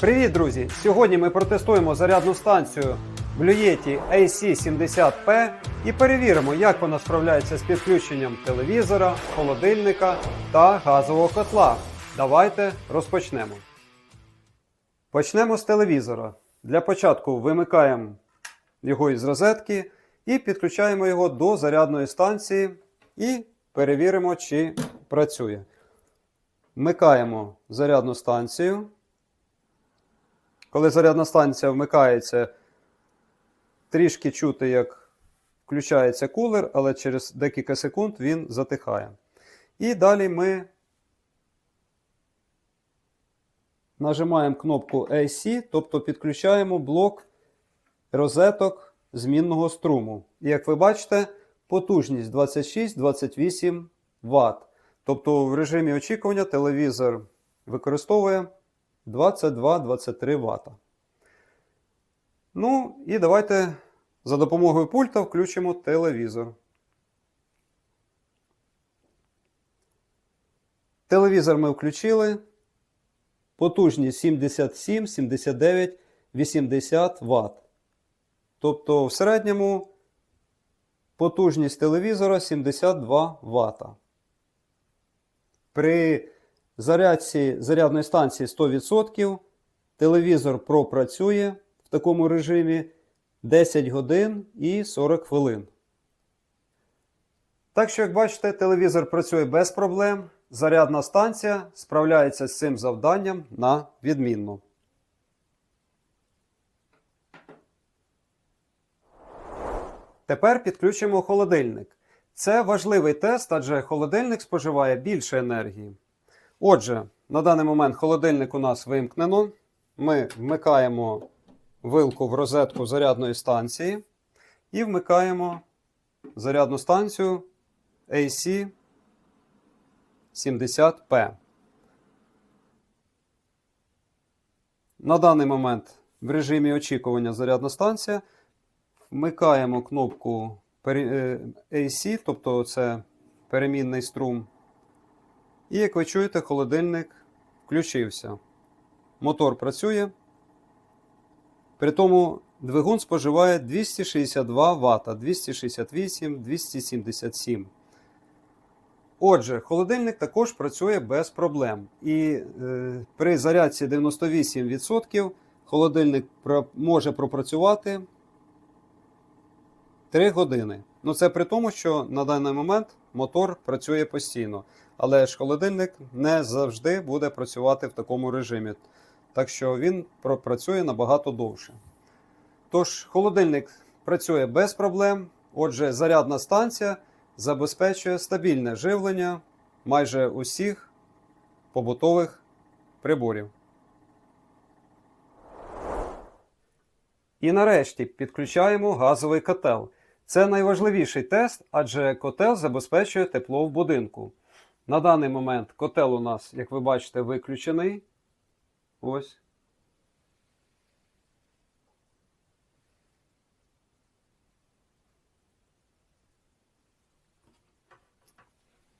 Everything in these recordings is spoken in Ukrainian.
Привіт, друзі! Сьогодні ми протестуємо зарядну станцію Blue AC70P і перевіримо, як вона справляється з підключенням телевізора, холодильника та газового котла. Давайте розпочнемо. Почнемо з телевізора. Для початку вимикаємо його із розетки і підключаємо його до зарядної станції і перевіримо, чи працює. Вмикаємо зарядну станцію. Коли зарядна станція вмикається, трішки чути, як включається кулер, але через декілька секунд він затихає. І далі ми нажимаємо кнопку AC, тобто підключаємо блок розеток змінного струму. І як ви бачите, потужність 26-28 Вт. Тобто в режимі очікування телевізор використовує 22-23 Вт. Ну, і давайте за допомогою пульта включимо телевізор. Телевізор ми включили. Потужність 77, 79, 80 Вт. Тобто в середньому потужність телевізора 72 Вт. При зарядці зарядної станції 100% телевізор пропрацює в такому режимі 10 годин і 40 хвилин. Так що, як бачите, телевізор працює без проблем. Зарядна станція справляється з цим завданням на відмінно. Тепер підключимо холодильник. Це важливий тест, адже холодильник споживає більше енергії. Отже, на даний момент холодильник у нас вимкнено. Ми вмикаємо вилку в розетку зарядної станції і вмикаємо зарядну станцію AC 70P. На даний момент в режимі очікування зарядна станція. Вмикаємо кнопку е, AC, тобто це перемінний струм. І як ви чуєте, холодильник включився. Мотор працює. При тому двигун споживає 262 Вт, 268, 277. Отже, холодильник також працює без проблем. І е, при зарядці 98% холодильник про- може пропрацювати 3 години. Ну це при тому, що на даний момент мотор працює постійно. Але ж холодильник не завжди буде працювати в такому режимі. Так що він пропрацює набагато довше. Тож, холодильник працює без проблем. Отже, зарядна станція забезпечує стабільне живлення майже усіх побутових приборів. І нарешті підключаємо газовий котел. Це найважливіший тест, адже котел забезпечує тепло в будинку. На даний момент котел у нас, як ви бачите, виключений. Ось.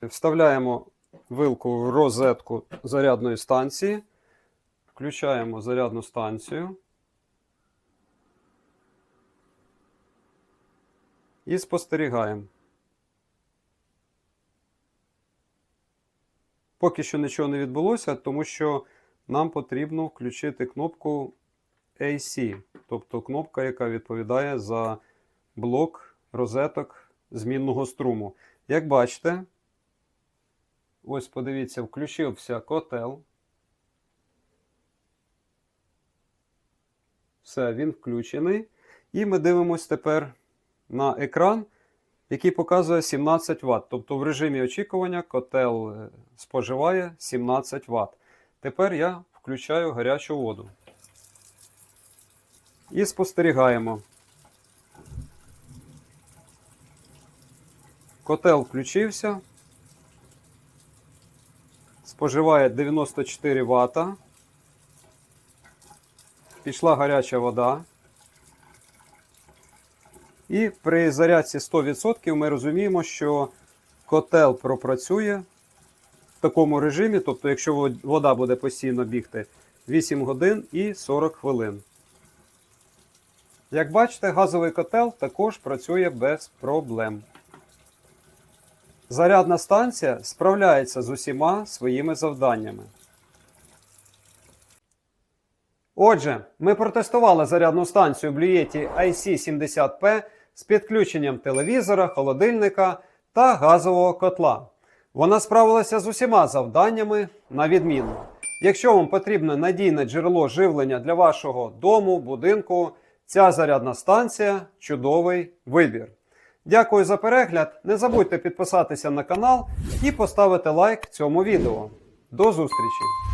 Вставляємо вилку в розетку зарядної станції. Включаємо зарядну станцію. І спостерігаємо. Поки що нічого не відбулося, тому що нам потрібно включити кнопку AC, тобто кнопка, яка відповідає за блок розеток змінного струму. Як бачите, ось подивіться, включився котел. Все, він включений. І ми дивимось тепер на екран, який показує 17 Вт. Тобто в режимі очікування котел е, споживає 17 Вт. Тепер я включаю гарячу воду. І спостерігаємо. Котел включився. Споживає 94 Вт. Пішла гаряча вода. І при зарядці 100% ми розуміємо, що котел пропрацює в такому режимі, тобто, якщо вода буде постійно бігти, 8 годин і 40 хвилин. Як бачите, газовий котел також працює без проблем. Зарядна станція справляється з усіма своїми завданнями. Отже, ми протестували зарядну станцію Blue IC70P з підключенням телевізора, холодильника та газового котла. Вона справилася з усіма завданнями на відмінно. Якщо вам потрібне надійне джерело живлення для вашого дому, будинку, ця зарядна станція чудовий вибір. Дякую за перегляд. Не забудьте підписатися на канал і поставити лайк цьому відео. До зустрічі!